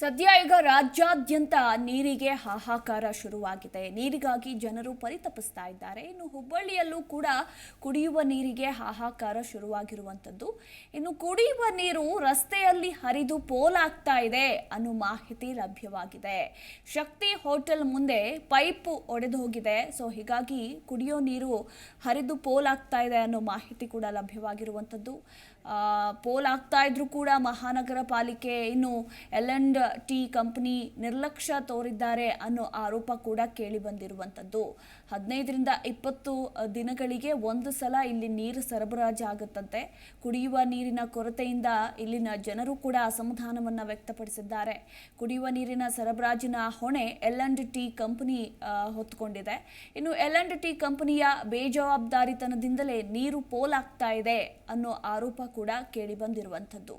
ಸದ್ಯ ಈಗ ರಾಜ್ಯಾದ್ಯಂತ ನೀರಿಗೆ ಹಾಹಾಕಾರ ಶುರುವಾಗಿದೆ. ನೀರಿಗಾಗಿ ಜನರು ಪರಿತಪಿಸ್ತಾ ಇದ್ದಾರೆ. ಇನ್ನು ಹುಬ್ಬಳ್ಳಿಯಲ್ಲೂ ಕೂಡ ಕುಡಿಯುವ ನೀರಿಗೆ ಹಾಹಾಕಾರ ಶುರುವಾಗಿರುವಂಥದ್ದು. ಇನ್ನು ಕುಡಿಯುವ ನೀರು ರಸ್ತೆಯಲ್ಲಿ ಹರಿದು ಪೋಲಾಗ್ತಾ ಇದೆ ಅನ್ನೋ ಮಾಹಿತಿ ಲಭ್ಯವಾಗಿದೆ. ಶಕ್ತಿ ಹೋಟೆಲ್ ಮುಂದೆ ಪೈಪ್ ಒಡೆದು ಹೋಗಿದೆ ಸೊ, ಹೀಗಾಗಿ ಕುಡಿಯೋ ನೀರು ಹರಿದು ಪೋಲಾಗ್ತಾ ಇದೆ ಅನ್ನೋ ಮಾಹಿತಿ ಕೂಡ ಲಭ್ಯವಾಗಿರುವಂಥದ್ದು. ಪೋಲ್ ಆಗ್ತಾ ಇದ್ರೂ ಕೂಡ ಮಹಾನಗರ ಪಾಲಿಕೆ ಇನ್ನು ಎಲ್ ಅಂಡ್ ಟಿ ಕಂಪನಿ ನಿರ್ಲಕ್ಷ್ಯ ತೋರಿದ್ದಾರೆ ಅನ್ನೋ ಆರೋಪ ಕೂಡ ಕೇಳಿ ಬಂದಿರುವಂಥದ್ದು. ಹದಿನೈದರಿಂದ ಇಪ್ಪತ್ತು ದಿನಗಳಿಗೆ ಒಂದು ಸಲ ಇಲ್ಲಿ ನೀರು ಸರಬರಾಜು ಆಗುತ್ತಂತೆ. ಕುಡಿಯುವ ನೀರಿನ ಕೊರತೆಯಿಂದ ಇಲ್ಲಿನ ಜನರು ಕೂಡ ಅಸಮಾಧಾನವನ್ನು ವ್ಯಕ್ತಪಡಿಸಿದ್ದಾರೆ. ಕುಡಿಯುವ ನೀರಿನ ಸರಬರಾಜಿನ ಹೊಣೆ ಎಲ್ ಅಂಡ್ ಟಿ ಕಂಪನಿ ಹೊತ್ತುಕೊಂಡಿದೆ. ಇನ್ನು ಎಲ್ ಅಂಡ್ ಟಿ ಕಂಪನಿಯ ಬೇಜವಾಬ್ದಾರಿತನದಿಂದಲೇ ನೀರು ಪೋಲಾಗ್ತಾ ಇದೆ ಅನ್ನೋ ಆರೋಪ ಕೂಡ ಕೇಳಿ ಬಂದಿರುವಂಥದ್ದು.